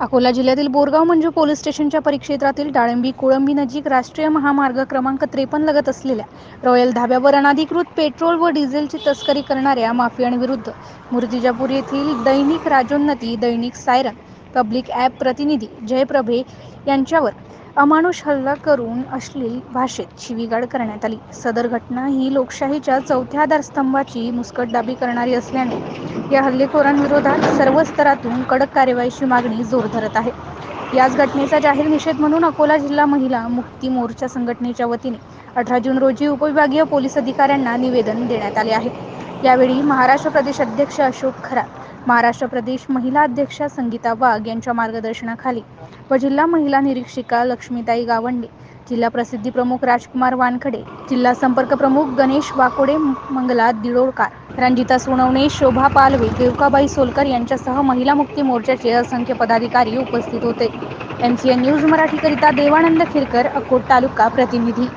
अकोला जिल्ह्यातील बोरगाव मंजू पोलीस स्टेशनच्या परिक्षेत्रातील डाळिंबी कोळंबी नजीक राष्ट्रीय महामार्ग क्रमांक त्रेपन्न लगत असलेल्या रॉयल धाब्यावर अनाधिकृत पेट्रोल व डिझेलची तस्करी करणाऱ्या माफियांविरुद्ध मूर्तिजापूर येथील दैनिक राजोन्नती दैनिक सायरन पब्लिक ॲप प्रतिनिधी जयप्रभे यांच्यावर अमानुष हल्ला करून अश्लील भाषेत शिवीगाळ करण्यात आली. सदर घटना ही लोकशाहीच्या चौथ्या आधारस्तंभाची मुस्कटदाबी करणारी असल्याने या हल्लेखोरांविरोधात सर्व स्तरातून कडक कार्यवाहीची मागणी जोर धरत आहे. याच घटनेचा जाहीर निषेध म्हणून अकोला जिल्हा महिला मुक्ती मोर्चा संघटनेच्या वतीने अठरा जून रोजी उपविभागीय पोलीस अधिकाऱ्यांना निवेदन देण्यात आले आहे. यावेळी महाराष्ट्र प्रदेश अध्यक्ष अशोक खरात महाराष्ट्र प्रदेश महिला अध्यक्षा संगीता वाघ यांच्या मार्गदर्शनाखाली व जिल्हा महिला निरीक्षिका लक्ष्मीताई गावंडे जिल्हा प्रसिद्धी प्रमुख राजकुमार वानखडे जिल्हा संपर्क प्रमुख गणेश वाकोडे मंगला दिडोळकार रंजिता सोनवणे शोभा पालवे देवकाबाई सोलकर यांच्यासह महिला मुक्ती मोर्चाचे असंख्य पदाधिकारी उपस्थित होते. एम सी एन न्यूज मराठीकरिता देवानंद खिरकर अकोट तालुका प्रतिनिधी.